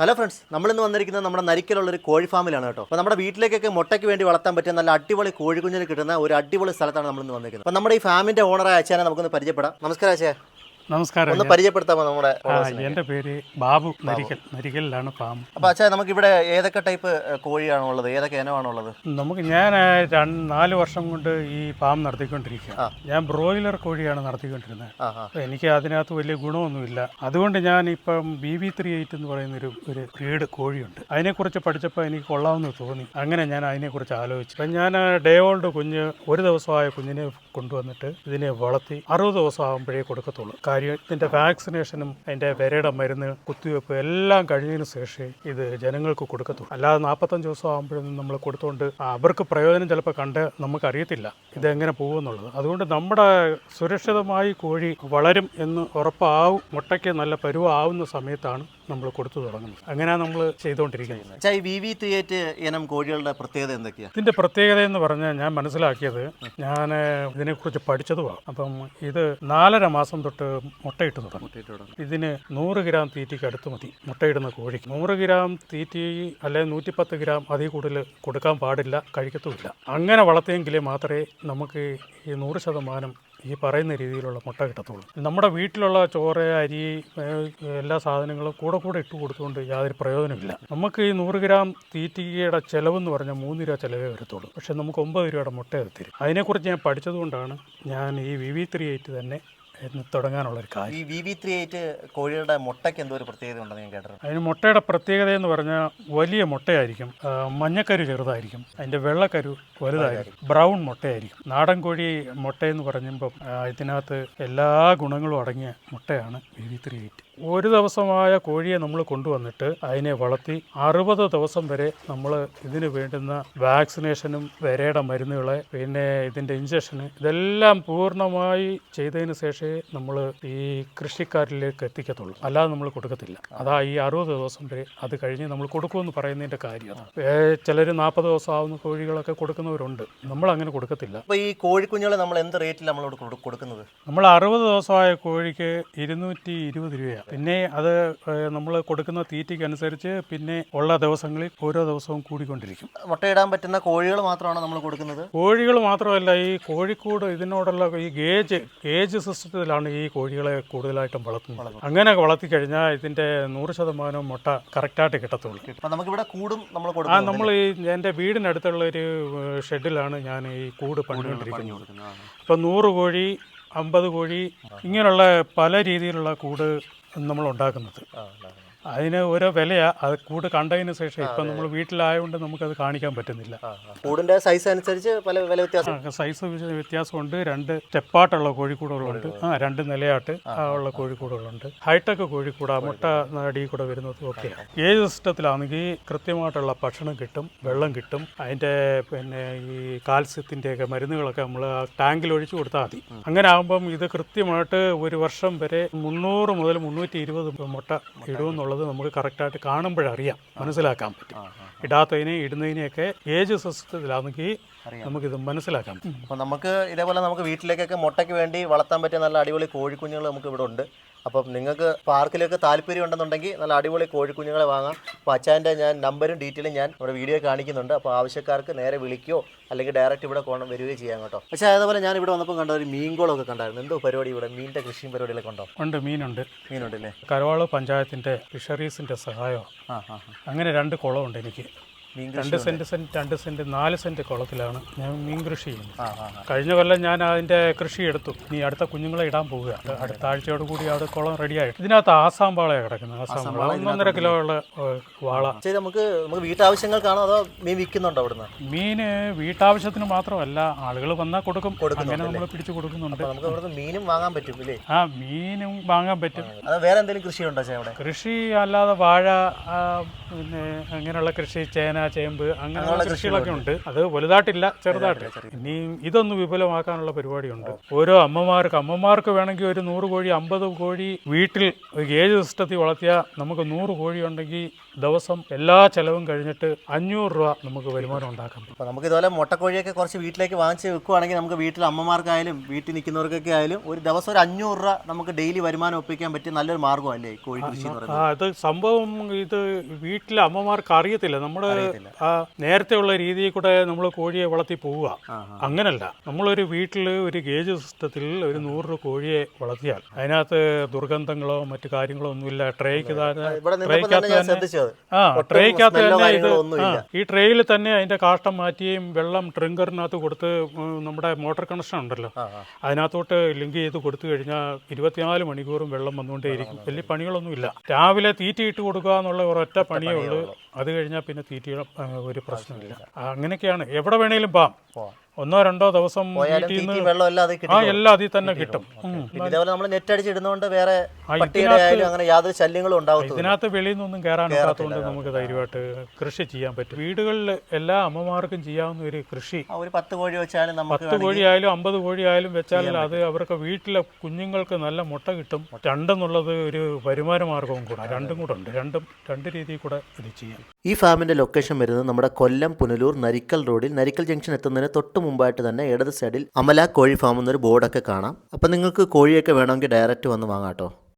Hello friends നമ്മൾ ഇന്ന് വന്നിരിക്കുന്നത് നമ്മുടെ നരിക്കലുള്ള ഒരു കോഴി ഫാമിലാണ് കേട്ടോ. അപ്പൊ നമ്മുടെ വീട്ടിലേക്കൊക്കെ മുട്ടയ്ക്ക് വേണ്ടി വളർത്താൻ പറ്റിയ നല്ല അടിപൊളി കോഴിക്കുഞ്ഞിന് കിട്ടുന്ന ഒരു അടിപൊളി സ്ഥലത്താണ് നമ്മൾ ഇന്ന് വന്നിരിക്കുന്നത്. അപ്പൊ നമ്മുടെ ഈ ഫാമിന്റെ ഓണറായ അച്ഛനെ നമുക്കൊന്ന് പരിചയപ്പെടാം. നമസ്കാരം അച്ഛേ. നമസ്കാരം ഒന്ന് പരിചയപ്പെടുത്താമോ നമ്മുടെ എന്റെ പേര് ബാബു നരിക്കൽ നരിക്കലിലാണ് ഫാം. അപ്പൊ അച്ഛാ നമുക്ക് ഇവിടെ ഏതൊക്കെ ടൈപ്പ് കോഴിയാണോ ഉള്ളത്? ഏതൊക്കെ ഇനമാണോ ഉള്ളത്? നമുക്ക് ഞാൻ നാല് വർഷം കൊണ്ട് ഈ ഫാം നടത്തിക്കൊണ്ടിരിക്കുക ഞാൻ ബ്രോയിലർ കോഴിയാണ് നടത്തിക്കൊണ്ടിരുന്നത്. എനിക്ക് അതിനകത്ത് വലിയ ഗുണമൊന്നുമില്ല. അതുകൊണ്ട് ഞാൻ ഇപ്പം ബി ബി ത്രീ എയ്റ്റ് എന്ന് പറയുന്ന ഒരു ഒരു ബ്രീഡ് കോഴിയുണ്ട്. അതിനെക്കുറിച്ച് പഠിച്ചപ്പോൾ എനിക്ക് കൊള്ളാമെന്ന് തോന്നി. അങ്ങനെ ഞാൻ അതിനെക്കുറിച്ച് ആലോചിച്ചു. അപ്പം ഞാൻ ഡേ ഓൾഡ് കുഞ്ഞ് ഒരു ദിവസമായ കുഞ്ഞിനെ കൊണ്ടുവന്നിട്ട് ഇതിനെ വളർത്തി അറുപത് ദിവസം ആകുമ്പോഴേ കൊടുക്കത്തുള്ളൂ. കാര്യം ഇതിന്റെ വാക്സിനേഷനും അതിന്റെ വിരയുടെ മരുന്ന് കുത്തിവെപ്പ് എല്ലാം കഴിഞ്ഞതിന് ശേഷമേ ഇത് ജനങ്ങൾക്ക് കൊടുക്കത്തുള്ളൂ. അല്ലാതെ നാൽപ്പത്തഞ്ച് ദിവസം ആകുമ്പോഴൊന്നും നമ്മൾ കൊടുത്തുകൊണ്ട് അവർക്ക് പ്രയോജനം ചിലപ്പോൾ കണ്ട് നമുക്കറിയത്തില്ല ഇതെങ്ങനെ പോകുമെന്നുള്ളത്. അതുകൊണ്ട് നമ്മുടെ സുരക്ഷിതമായി കോഴി വളരും എന്ന് ഉറപ്പാവും മുട്ടയ്ക്ക് നല്ല പരുവാവുന്ന സമയത്താണ് നമ്മൾ കൊടുത്തു തുടങ്ങുന്നത് അങ്ങനെയാണ് നമ്മൾ ചെയ്തുകൊണ്ടിരിക്കുന്നത് അച്ഛാ ഈ വി വി ത്രീ ഇനം കോഴികളുടെ പ്രത്യേകത എന്തൊക്കെയാണ് ഇതിന്റെ പ്രത്യേകത എന്ന് പറഞ്ഞാൽ ഞാൻ മനസ്സിലാക്കിയത് ഞാൻ ഇതിനെക്കുറിച്ച് പഠിച്ചതുമാണ് അപ്പം ഇത് നാലര മാസം തൊട്ട് മുട്ടയിട്ട് തുടങ്ങും. ഇതിന് നൂറ് ഗ്രാം തീറ്റയ്ക്ക് അടുത്ത് മതി മുട്ടയിടുന്ന കോഴിക്ക്. നൂറ് ഗ്രാം തീറ്റി അല്ലെങ്കിൽ നൂറ്റിപ്പത്ത് ഗ്രാം അതിൽ കൂടുതൽ കൊടുക്കാൻ പാടില്ല കഴിക്കത്തുമില്ല. അങ്ങനെ വളർത്തിയെങ്കിലേ മാത്രമേ നമുക്ക് ഈ നൂറ് ശതമാനം ഈ പറയുന്ന രീതിയിലുള്ള മുട്ട കിട്ടത്തുള്ളൂ. നമ്മുടെ വീട്ടിലുള്ള ചോറ് അരി എല്ലാ സാധനങ്ങളും കൂടെ കൂടെ ഇട്ട് കൊടുത്തുകൊണ്ട് യാതൊരു പ്രയോജനമില്ല നമുക്ക് ഈ നൂറ് ഗ്രാം തീറ്റിയുടെ ചിലവെന്ന് പറഞ്ഞാൽ മൂന്ന് രൂപ ചിലവേ വരത്തുള്ളൂ. പക്ഷേ നമുക്ക് ഒമ്പത് രൂപയുടെ മുട്ട തരും അതിനെക്കുറിച്ച് ഞാൻ പഠിച്ചതുകൊണ്ടാണ് ഞാൻ ഈ വി വി ത്രീ എയ്റ്റ് തന്നെ തുടങ്ങാനുള്ള ഒരു കാര്യം. ഈ വി വി ത്രീ എയ്റ്റ് കോഴികളുടെ മുട്ടയ്ക്ക് എന്തോ ഒരു പ്രത്യേകത ഉണ്ടെന്ന് ഞാൻ കേട്ടിട്ടുണ്ട്. അതിന് മുട്ടയുടെ പ്രത്യേകത എന്ന് പറഞ്ഞാൽ വലിയ മുട്ടയായിരിക്കും മഞ്ഞക്കരു ചെറുതായിരിക്കും അതിന്റെ വെള്ളക്കരു വലുതായിരിക്കും ബ്രൗൺ മുട്ടയായിരിക്കും. നാടൻ കോഴി മുട്ടയെന്ന് പറയുമ്പം ഇതിനകത്ത് എല്ലാ ഗുണങ്ങളും അടങ്ങിയ മുട്ടയാണ് വി വി ത്രീ എയ്റ്റ്. ഒരു ദിവസമായ കോഴിയെ നമ്മൾ കൊണ്ടുവന്നിട്ട് അതിനെ വളർത്തി അറുപത് ദിവസം വരെ നമ്മൾ ഇതിന് വേണ്ടുന്ന വാക്സിനേഷനും വിരയുടെ മരുന്നുകൾ പിന്നെ ഇതിന്റെ ഇഞ്ചക്ഷന് ഇതെല്ലാം പൂർണമായി ചെയ്തതിന് ശേഷമേ നമ്മൾ ഈ കൃഷിക്കാരിലേക്ക് എത്തിക്കത്തുള്ളൂ. അല്ലാതെ നമ്മൾ കൊടുക്കത്തില്ല. അതാ ഈ അറുപത് ദിവസം വരെ അത് കഴിഞ്ഞ് നമ്മൾ കൊടുക്കുമെന്ന് പറയുന്നതിന്റെ കാര്യം ചിലർ നാൽപ്പത് ദിവസം ആവുന്ന കോഴികളൊക്കെ കൊടുക്കുന്നവരുണ്ട്. നമ്മൾ അങ്ങനെ കൊടുക്കത്തില്ല. അപ്പോൾ ഈ കോഴിക്കുഞ്ഞുങ്ങളെ നമ്മൾ എന്ത് റേറ്റിൽ നമ്മളോട് കൊടു- കൊടുക്കുന്നത്? നമ്മൾ അറുപത് ദിവസമായ കോഴിക്ക് ഇരുന്നൂറ്റി ഇരുപത് രൂപയാണ്. പിന്നെ അത് നമ്മൾ കൊടുക്കുന്ന തീറ്റയ്ക്ക് അനുസരിച്ച് പിന്നെ ഉള്ള ദിവസങ്ങളിൽ ഓരോ ദിവസവും കൂടിക്കൊണ്ടിരിക്കും. മുട്ടയിടാൻ പറ്റുന്ന കോഴികൾ മാത്രമാണ് നമ്മൾ കൊടുക്കുന്നത്? കോഴികൾ മാത്രമല്ല ഈ കോഴിക്കൂട് ഇതിനോടുള്ള ഈ ഗേജ് ഗേജ് സിസ്റ്റത്തിലാണ് ഈ കോഴികളെ കൂടുതലായിട്ടും വളർത്തുന്നത്. അങ്ങനെ വളർത്തി കഴിഞ്ഞാൽ ഇതിന്റെ നൂറ് ശതമാനം മുട്ട കറക്റ്റായിട്ട് കിട്ടത്തുള്ളൂ. അപ്പം നമുക്കിവിടെ കൂടും നമ്മൾ ആ നമ്മൾ ഈ എന്റെ വീടിനടുത്തുള്ള ഒരു ഷെഡിലാണ് ഞാൻ ഈ കൂട് പണിതുകൊണ്ടിരിക്കുന്നത് ഇപ്പം നൂറ് കോഴി അമ്പത് കോഴി ഇങ്ങനെയുള്ള പല രീതിയിലുള്ള കൂട് നമ്മൾ ഉണ്ടാക്കുന്നത്. അതിന് ഓരോ വിലയാണ് അത് കൂട് കണ്ടതിന് ശേഷം ഇപ്പം നമ്മൾ വീട്ടിലായതുകൊണ്ട് നമുക്കത് കാണിക്കാൻ പറ്റുന്നില്ല. കൂടിന്റെ സൈസ് അനുസരിച്ച് പല വില വ്യത്യാസം. സൈസ് വ്യ- വ്യത്യാസമുണ്ട്. രണ്ട് സ്റ്റെപ്പായിട്ടുള്ള കോഴിക്കൂടുകളുണ്ട്. ആ രണ്ട് നിലയാട്ട് ആ ഉള്ള കോഴിക്കൂടുകളുണ്ട്. ഹൈടെക് കോഴിക്കൂടാ മുട്ട അടി കൂടെ വരുന്നതും ഒക്കെയാണ് ഏത് സിസ്റ്റത്തിലാണെങ്കിൽ കൃത്യമായിട്ടുള്ള ഭക്ഷണം കിട്ടും വെള്ളം കിട്ടും. അതിന്റെ പിന്നെ ഈ കാൽസ്യത്തിന്റെയൊക്കെ മരുന്നുകളൊക്കെ നമ്മൾ ടാങ്കിൽ ഒഴിച്ചു കൊടുത്താൽ മതി. അങ്ങനെ ആകുമ്പം ഇത് കൃത്യമായിട്ട് ഒരു വർഷം വരെ മുന്നൂറ് മുതൽ മുന്നൂറ്റി ഇരുപത് മുട്ട ഇടുമെന്നുള്ളത് നമുക്ക് കറക്റ്റായിട്ട് കാണുമ്പോഴറിയാം. മനസ്സിലാക്കാൻ പറ്റും. ഇടാത്തതിനെ ഇടുന്നതിനെയൊക്കെ ഏജ് സിസ്റ്റത്തിലാണെങ്കിൽ നമുക്കിത് മനസ്സിലാക്കാം അപ്പം നമുക്ക് ഇതേപോലെ നമുക്ക് വീട്ടിലേക്കൊക്കെ മുട്ടയ്ക്ക് വേണ്ടി വളർത്താൻ പറ്റിയ നല്ല അടിപൊളി കോഴിക്കുഞ്ഞുങ്ങൾ നമുക്ക് ഇവിടെ ഉണ്ട് അപ്പം നിങ്ങൾക്ക് പാർക്കിലേക്ക് താല്പര്യം ഉണ്ടെന്നുണ്ടെങ്കിൽ നല്ല അടിപൊളി കോഴിക്കുഞ്ഞുങ്ങളെ വാങ്ങാം. അപ്പോൾ അച്ഛന്റെ ഞാൻ നമ്പരും ഡീറ്റെയിലും ഞാൻ നമ്മുടെ വീഡിയോ കാണിക്കുന്നുണ്ട്. അപ്പോൾ ആവശ്യക്കാർക്ക് നേരെ വിളിക്കുകയോ അല്ലെങ്കിൽ ഡയറക്റ്റ് ഇവിടെ കൊണ്ട് വരികയോ ചെയ്യാം കേട്ടോ. പക്ഷേ അതേപോലെ ഞാൻ ഇവിടെ വന്നപ്പോൾ കണ്ട ഒരു മീൻകുളമൊക്കെ കണ്ടായിരുന്നു. എന്തോ പരിപാടി ഇവിടെ? മീനിന്റെ കൃഷിയും പരിപാടികളൊക്കെ ഉണ്ടോ? ഉണ്ട് മീനുണ്ട്. മീനുണ്ടല്ലേ? കരവാൾ പഞ്ചായത്തിന്റെ ഫിഷറീസിന്റെ സഹായം. ആ ആ. അങ്ങനെ രണ്ട് കുളമുണ്ട് എനിക്ക്. രണ്ട് സെന്റ് സെന്റ് രണ്ട് സെന്റ് നാല് സെന്റ് കുളത്തിലാണ് ഞാൻ മീൻ കൃഷി ചെയ്യുന്നത്. കഴിഞ്ഞ കൊല്ലം ഞാൻ അതിന്റെ കൃഷി എടുത്തു. ഇനി അടുത്ത കുഞ്ഞുങ്ങളെ ഇടാൻ പോവുക. അടുത്ത ആഴ്ചയോട് കൂടി അവിടെ കുളം റെഡിയായിട്ട് ഇതിനകത്ത് ആസാം വാളയാണ് കിടക്കുന്നത് ആസാം വാള ഒന്നൊന്നര കിലോ ഉള്ള വാള. നമുക്ക് നമുക്ക് വീട്ടാവശ്യങ്ങൾക്കാണോ അതോ മീൻ വിൽക്കുന്നുണ്ടോ അവിടുന്ന്? മീന് വീട്ടാവശ്യത്തിന് മാത്രമല്ല ആളുകൾ വന്നാൽ കൊടുക്കും. അങ്ങനെ നമ്മൾ പിടിച്ചു കൊടുക്കുന്നുണ്ട്. നമുക്ക് മീനും വാങ്ങാൻ പറ്റും ഇല്ലേ? ആ മീനും വാങ്ങാൻ പറ്റും. വേറെ എന്തെങ്കിലും കൃഷി ചേ അവിടെ? കൃഷി അല്ലാതെ വാഴ പിന്നെ അങ്ങനെയുള്ള കൃഷി ചേന ചേന ചേമ്പ് അങ്ങനെയുള്ള കൃഷികളൊക്കെ ഉണ്ട്. അത് വലുതായിട്ടില്ല ചെറുതായിട്ട്. ഇനിയും ഇതൊന്ന് വിപുലമാക്കാനുള്ള പരിപാടിയുണ്ട്. ഓരോ അമ്മമാർക്ക് അമ്മമാർക്ക് വേണമെങ്കിൽ ഒരു നൂറ് കോഴി അമ്പത് കോഴി വീട്ടിൽ ഒരു ഏഴ് സിസ്റ്റത്തിൽ വളർത്തിയാൽ നമുക്ക് നൂറ് കോഴി ഉണ്ടെങ്കിൽ ദിവസം എല്ലാ ചെലവും കഴിഞ്ഞിട്ട് അഞ്ഞൂറ് രൂപ നമുക്ക് വരുമാനം ഉണ്ടാക്കാം. അപ്പോൾ നമുക്ക് ഇതുപോലെ മുട്ടക്കോഴിയൊക്കെ കുറച്ച് വീട്ടിലേക്ക് വാങ്ങിച്ച് വെക്കുവാണെങ്കിൽ നമുക്ക് വീട്ടിൽ അമ്മമാർക്കായാലും വീട്ടിൽ നിൽക്കുന്നവർക്കൊക്കെ ആയാലും ഒരു ദിവസം ഒരു അഞ്ഞൂറ് രൂപ നമുക്ക് ഡെയിലി വരുമാനം ഒപ്പിക്കാൻ പറ്റിയ നല്ലൊരു മാർഗമല്ലേ കോഴി കൃഷി എന്ന് ആ പറയുന്നത്? ഇത് സംഭവം ഇത് വീട്ടിലെ അമ്മമാർക്ക് അറിയത്തില്ല. അറിയത്തില്ല. ആ നേരത്തെ ഉള്ള രീതിയിൽ കൂടെ നമ്മൾ കോഴിയെ വളർത്തി പോവുക. അങ്ങനല്ല. നമ്മളൊരു വീട്ടിൽ ഒരു ഗേജ് സിസ്റ്റത്തിൽ ഒരു നൂറ് കോഴിയെ വളർത്തിയാൽ അതിനകത്ത് ദുർഗന്ധങ്ങളോ മറ്റു കാര്യങ്ങളോ ഒന്നുമില്ല. ട്രേക്ക് ആ ട്രേക്കകത്ത് തന്നെ ഇത് ഈ ട്രേയിൽ തന്നെ അതിന്റെ കാഷ്ടം മാറ്റിയും വെള്ളം ട്രിങ്കറിനകത്ത് കൊടുത്ത് നമ്മുടെ മോട്ടർ കണക്ഷൻ ഉണ്ടല്ലോ. അതിനകത്തോട്ട് ലിങ്ക് ചെയ്ത് കൊടുത്തു കഴിഞ്ഞാൽ ഇരുപത്തിനാല് മണിക്കൂറും വെള്ളം വന്നുകൊണ്ടേയിരിക്കും. വലിയ പണികളൊന്നുമില്ല. രാവിലെ തീറ്റ ഇട്ട് കൊടുക്കുക എന്നുള്ള ഒരൊറ്റ പണിയേ ഉള്ളൂ. അത് കഴിഞ്ഞാൽ പിന്നെ തീറ്റ ഒരു പ്രശ്നമില്ല. അങ്ങനെയൊക്കെയാണ്. എവിടെ വേണേലും പോവാം. ഒന്നോ രണ്ടോ ദിവസം വീട്ടിൽ നിന്ന് ആ എല്ലാം അതിൽ തന്നെ കിട്ടും. ഇതേപോലെ നമ്മൾ നെറ്റ് അടിച്ചിടുന്നതുകൊണ്ട് വേറെ പട്ടിയുടെ ആയാലും അങ്ങനെ യാതൊരു ശല്യങ്ങളും ഇതിനകത്ത് വെളിയിൽ നിന്നൊന്നും കയറാനൊക്കാത്തതുകൊണ്ട് നമുക്ക് ധൈര്യമായിട്ട് കൃഷി ചെയ്യാൻ പറ്റും. വീടുകളിൽ എല്ലാ അമ്മമാർക്കും ചെയ്യാവുന്ന ഒരു കൃഷി. ആ, ഒരു പത്ത് കോഴി വെച്ചാലും നമുക്ക് പത്ത് കോഴിയായാലും അമ്പത് കോഴി ആയാലും വെച്ചാലും അത് അവർക്ക് വീട്ടിലെ കുഞ്ഞുങ്ങൾക്ക് നല്ല മുട്ട കിട്ടും. രണ്ടെന്നുള്ളത് ഒരു വരുമാന മാർഗവും കൂടെ. രണ്ടും കൂടെ ഉണ്ട്. രണ്ടും രണ്ട് രീതിയിൽ കൂടെ ഇത് ചെയ്യാം. ഈ ഫാമിന്റെ ലൊക്കേഷൻ വരുന്നത് നമ്മുടെ കൊല്ലം പുനലൂർ നരിക്കൽ റോഡിൽ നരിക്കൽ ജംഗ്ഷൻ എത്തുന്നതിന് തൊട്ട് മുമ്പായിട്ട് തന്നെ ഇടത് സൈഡിൽ അമല കോഴി ഫാം എന്നൊരു ബോർഡൊക്കെ കാണാം. അപ്പം നിങ്ങൾക്ക് കോഴിയൊക്കെ വേണമെങ്കിൽ ഡയറക്റ്റ് വന്ന് വാങ്ങാം കേട്ടോ.